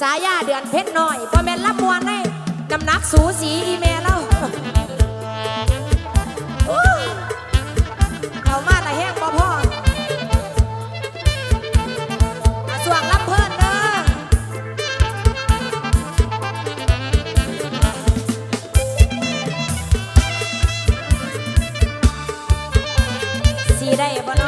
สายาเดือนเพชรหน่อยพอแม่นรับมวลให้น้ำหนักสูสีอีเมลเราเขามาแต่แห้งบ่พ่อส่วงรับเพิ่นเด้อสีได้บ่น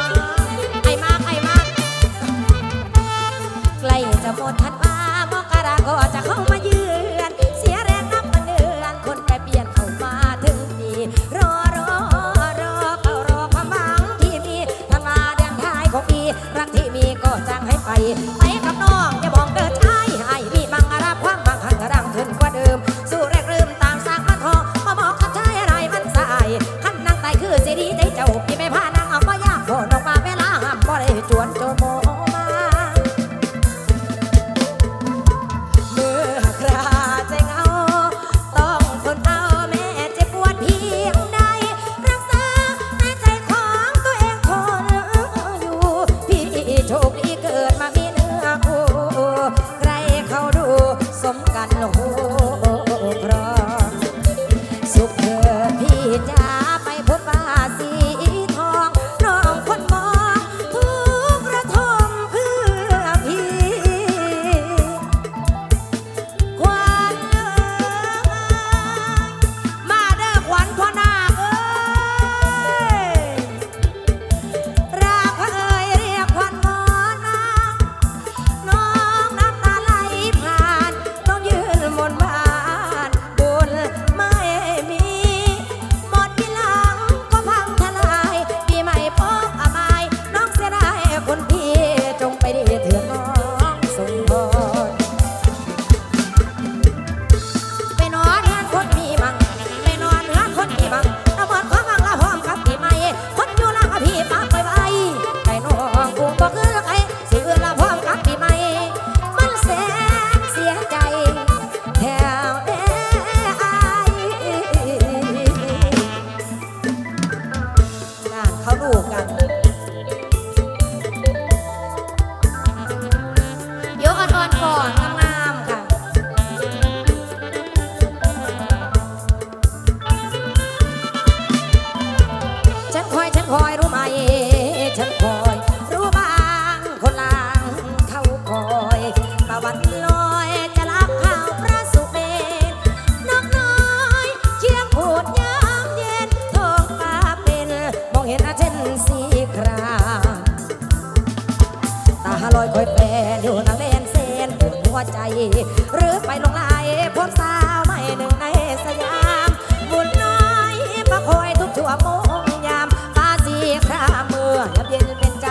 าะ หรือไปลงลายพบสาวไม่หนึ่งในสยาม บุญน้อยมาคอยทุกชั่วโมงยามตาสีข้ามือยับเย็นเป็นใจ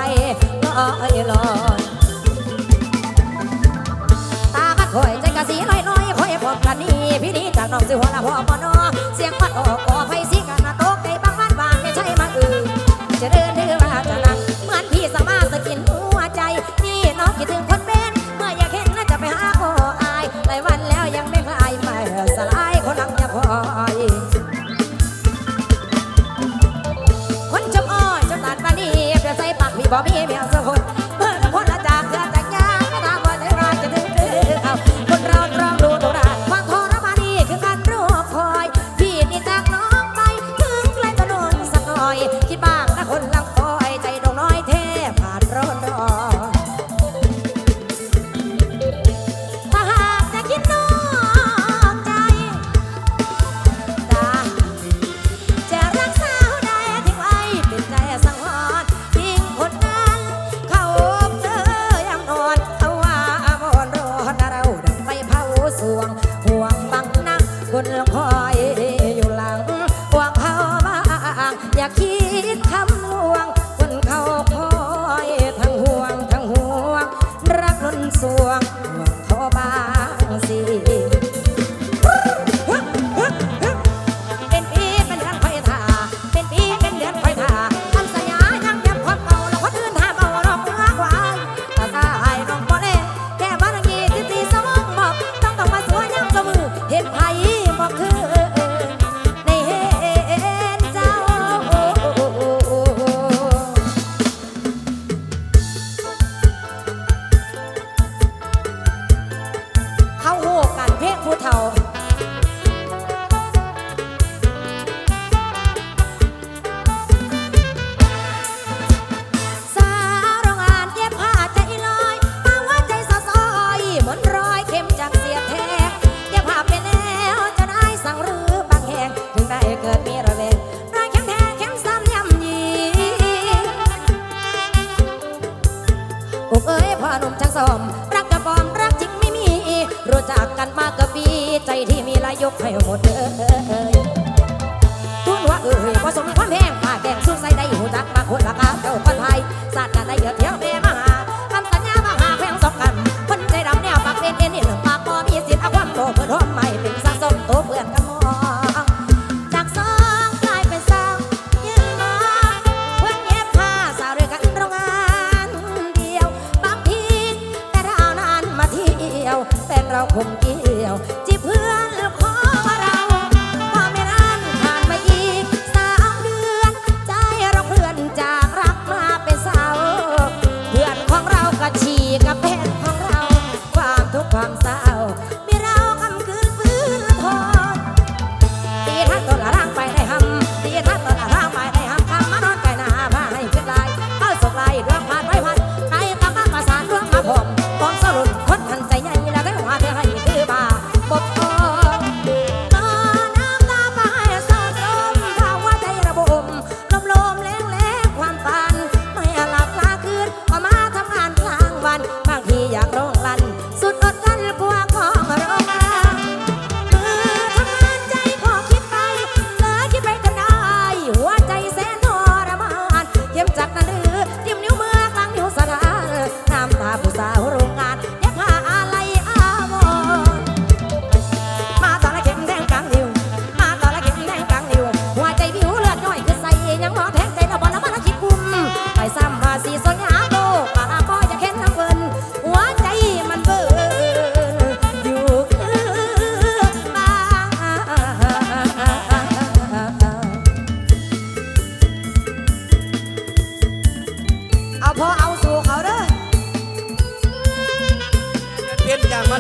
ลอยลอยตามาคอยใจกะสีลอยลอยคอยพบกันนี้พี่นี้จากน้องสิหัวละพ่อมโนเสียงพัดออก Em là. ยกให้หมดเลยทุนว่าเอ่ยพอสมความแห้งผ้าแกงสุดใส่ได้หูจักมาคนละกาเจ้าคนไทยศาดตร์กันได้เยอะ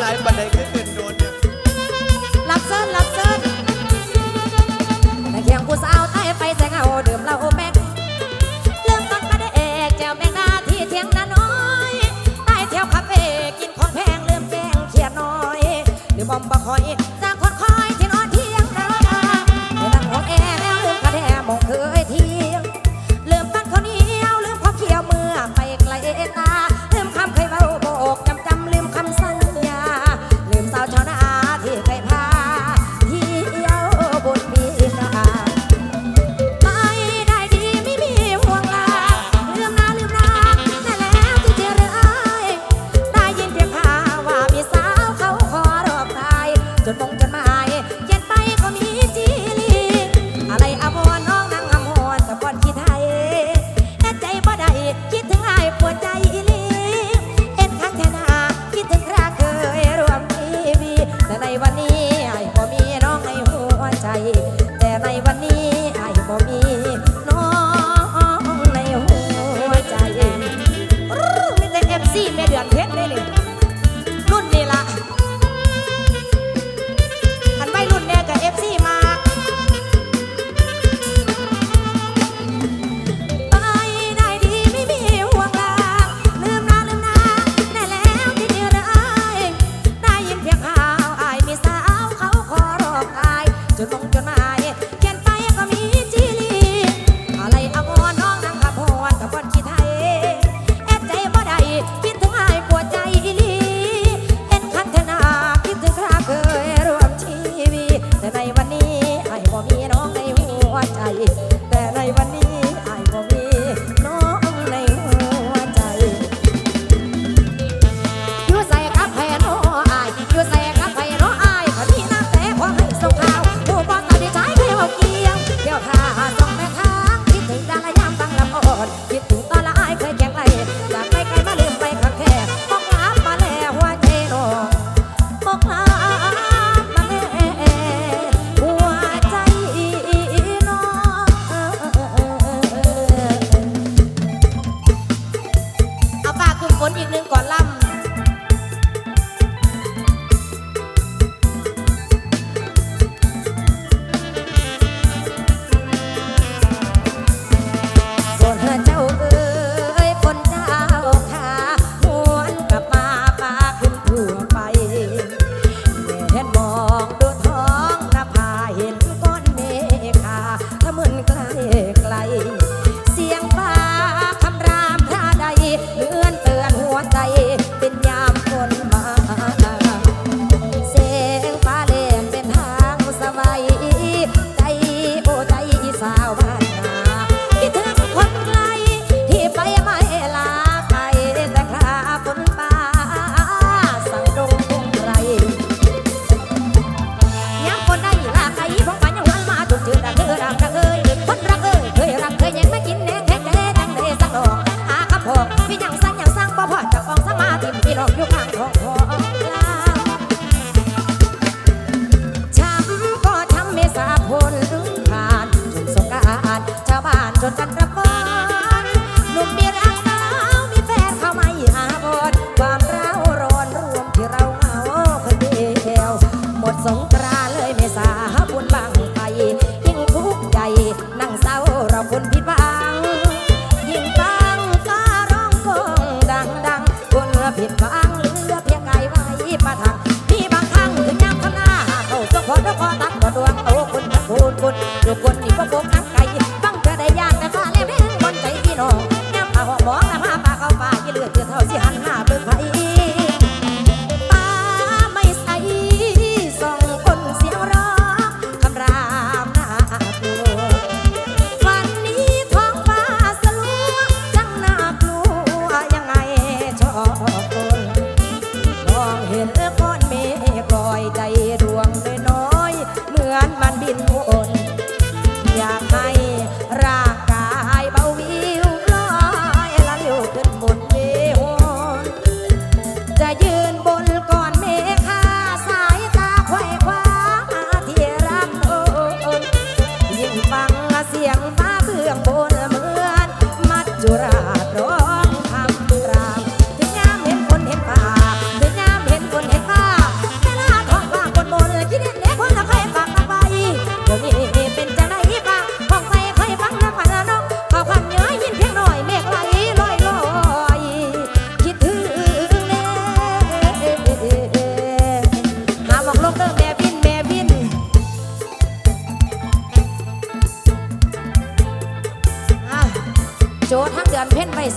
หลายปันใดคือเป็นโดนรับเซินรับเซินแต่เคียงกูสาวใต้ไฟแสงเอาดื่มเหล้าแม็กเริ่มตั้งมาได้เอกแจวแมงดาที่เทียงนาน้อยใต้เที่ยวคาเฟ่กินของแพงเริ่มแกงเขียดน้อยหรือบอมบะคอย จนกัะปนหนุ่มมีรักน้อมีแฟนเข้าไม่หาพอความร้าวรนรวมที่เราเหงาคนเดียวหมดสงกรานเลยไม่สาบุญบังไป ยิ่งทุกข์ใจนั่งเศร้าเราคนผิดหวังยิ่งฟังฟ้าร้องกองดังดังคนผิดหวัง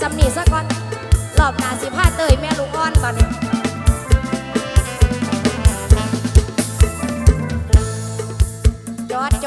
ซ้ำนี่ซะก่อน